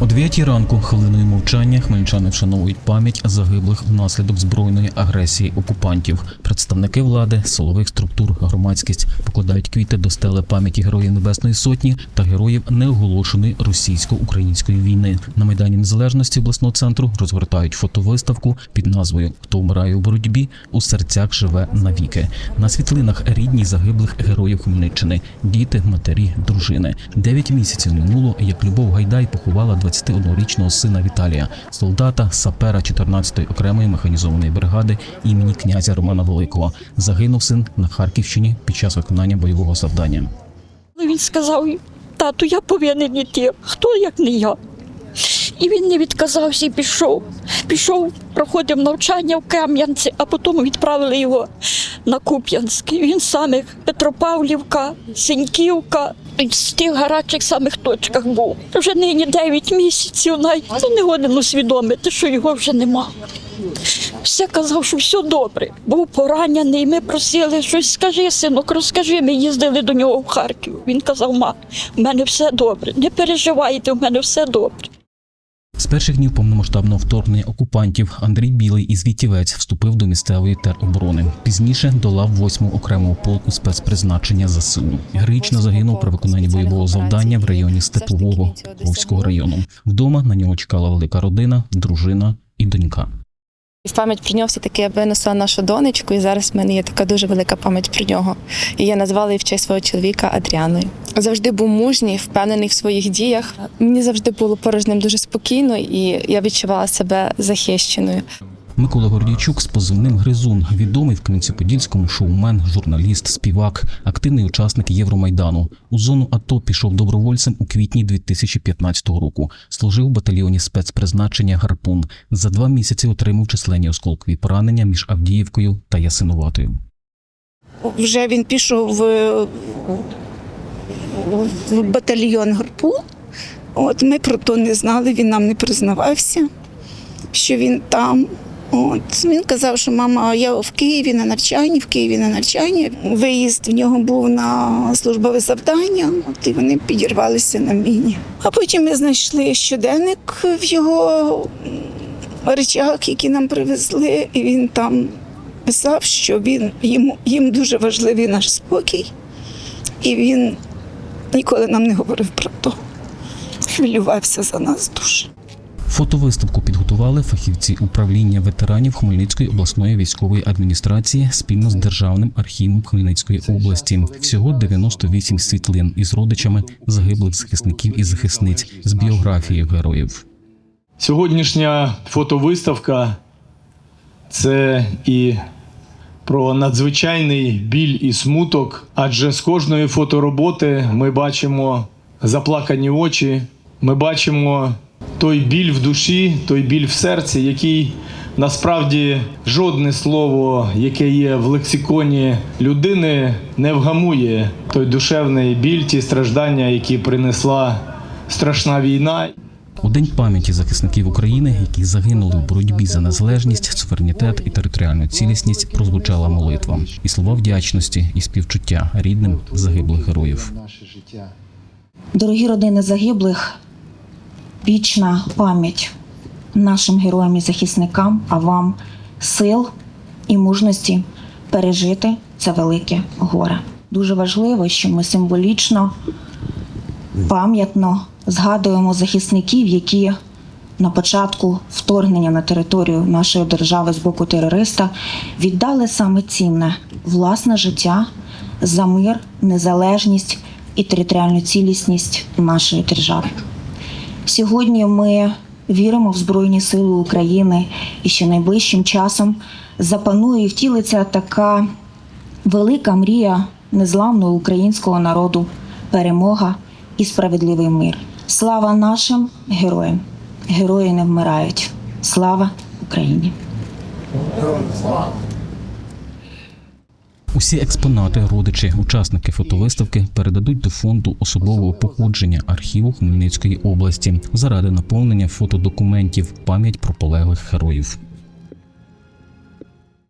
О 9 ранку хвилиною мовчання хмельничани вшановують пам'ять загиблих внаслідок збройної агресії окупантів. Представники влади, силових структур, громадськість покладають квіти до стели пам'яті героїв Небесної Сотні та героїв неоголошеної російсько-української війни. На майдані Незалежності обласного центру розгортають фотовиставку під назвою Хто вмирає у боротьбі у серцях живе навіки. На світлинах рідні загиблих героїв Хмельниччини, діти, матері, дружини. Дев'ять місяців минуло, як Любов Гайдай поховала 21-річного сина Віталія, солдата, сапера 14-ї окремої механізованої бригади імені князя Романа Великого. Загинув син на Харківщині під час виконання бойового завдання. Ну, Він сказав, тату, я повинен йти. Хто як не я? І він не відказався і пішов. Пішов, проходив навчання в Кам'янці, а потім відправили його на Куп'янськ. Він саме Петропавлівка, Синьківка, з тих гарячих самих точках був. Вже нині 9 місяців, навіть ну, не годен усвідомити, що його вже нема. Все казав, що все добре. Був поранений. Ми просили щось скажи, синок, розкажи. Ми їздили до нього в Харків. Він казав, ма, в мене все добре. Не переживайте, в мене все добре. З перших днів повномасштабного вторгнення окупантів Андрій Білий із Вітівець вступив до місцевої тероборони. Пізніше долав 8-му окремого полку спецпризначення ЗСУ. Героїчно загинув при виконанні бойового завдання в районі Степового Вовського району. Вдома на нього чекала велика родина, дружина і донька. В пам'ять про нього все-таки я винесла нашу донечку, і зараз в мене є така дуже велика пам'ять про нього. І я назвала її в честь свого чоловіка Адріаною. Завжди був мужній, впевнений в своїх діях. Мені завжди було поруч ним дуже спокійно, і я відчувала себе захищеною. Микола Гордійчук з позивним Гризун, відомий в Кам'янці-Подільському шоумен, журналіст, співак, активний учасник Євромайдану. У зону АТО пішов добровольцем у квітні 2015 року. Служив у батальйоні спецпризначення Гарпун. За два місяці отримав численні осколкові поранення між Авдіївкою та Ясинуватою. вже він пішов в, батальйон Гарпун. От ми про то не знали, він нам не признавався, що він там. От він казав, що мама, я в Києві на навчанні, в Києві на навчанні. Виїзд в нього був на службове завдання, от і вони підірвалися на міні. А потім ми знайшли щоденник в його речах, які нам привезли, і він там писав, що він їм, їм дуже важливий наш спокій, і він ніколи нам не говорив про то. Хвилювався за нас дуже. Фотовиставку підготували фахівці управління ветеранів Хмельницької обласної військової адміністрації спільно з Державним архівом Хмельницької області. Всього 98 світлин із родичами загиблих захисників і захисниць з біографією героїв. Сьогоднішня фотовиставка це і про надзвичайний біль і смуток, адже з кожної фотороботи ми бачимо заплакані очі, ми бачимо той біль в душі, той біль в серці, який насправді жодне слово, яке є в лексиконі людини, не вгамує той душевний біль, ті страждання, які принесла страшна війна. У день пам'яті захисників України, які загинули в боротьбі за незалежність, суверенітет і територіальну цілісність, прозвучала молитва і слова вдячності і співчуття рідним загиблих героїв. Дорогі родини загиблих, вічна пам'ять нашим героям і захисникам, а вам сил і мужності пережити це велике горе. Дуже важливо, що ми символічно, пам'ятно згадуємо захисників, які на початку вторгнення на територію нашої держави з боку терориста віддали саме цінне власне життя за мир, незалежність і територіальну цілісність нашої держави. Сьогодні ми віримо в Збройні Сили України і ще найближчим часом запанує і втілиться така велика мрія незламного українського народу, перемога і справедливий мир. Слава нашим героям! Герої не вмирають. Слава Україні! Усі експонати, родичі, учасники фотовиставки передадуть до фонду особового походження архіву Хмельницької області заради наповнення фотодокументів пам'ять про полеглих героїв.